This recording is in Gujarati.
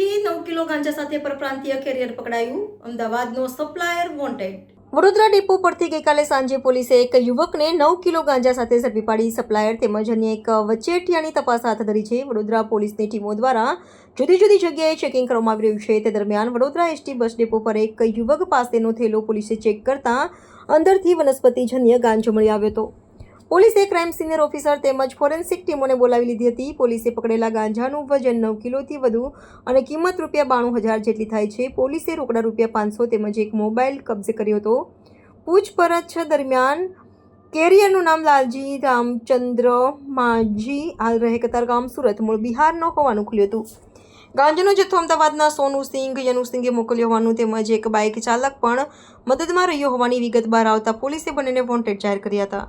કિલો ગાંજા સાથે પરપ્રાંતીય કેરિયર પકડાયું. અમદાવાદનો સપ્લાયર વોન્ટેડ વડોદરા ડેપો પરથી ગઈકાલે સાંજે પોલીસે એક યુવકને નવ કિલો ગાંજા સાથે ઝડપી પાડી સપ્લાયર તેમજ અન્ય એક વચેટિયાની તપાસ હાથ ધરી છે. વડોદરા પોલીસની ટીમો દ્વારા જુદી જુદી જગ્યાએ ચેકિંગ કરવામાં આવી રહ્યું છે. તે દરમિયાન વડોદરા એસટી બસ ડેપો પર એક યુવક પાસેનો થેલો પોલીસે ચેક કરતા અંદરથી વનસ્પતિજન્ય ગાંજો મળી આવ્યો હતો. પોલીસે ક્રાઇમ સિનિયર ઓફિસર તેમજ ફોરેન્સિક ટીમોને બોલાવી લીધી હતી. પોલીસે પકડેલા ગાંજાનું વજન નવ કિલોથી વધુ અને કિંમત રૂપિયા બાણું હજાર જેટલી થાય છે. પોલીસે રોકડા રૂપિયા પાંચસો તેમજ એક મોબાઈલ કબજે કર્યો હતો. પૂછપરછ દરમિયાન કેરિયરનું નામ લાલજી રામચંદ્ર માજી, હાલ રહે કતારગામ સુરત, મૂળ બિહારનો હોવાનું ખુલ્યું હતું. ગાંજાનો જથ્થો અમદાવાદના સોનુ સિંઘ, યનુ સિંઘે મોકલ્યો હોવાનું તેમજ એક બાઇક ચાલક પણ મદદમાં રહ્યો હોવાની વિગત બહાર આવતા પોલીસે બંનેને વોન્ટેડ જાહેર કર્યા હતા.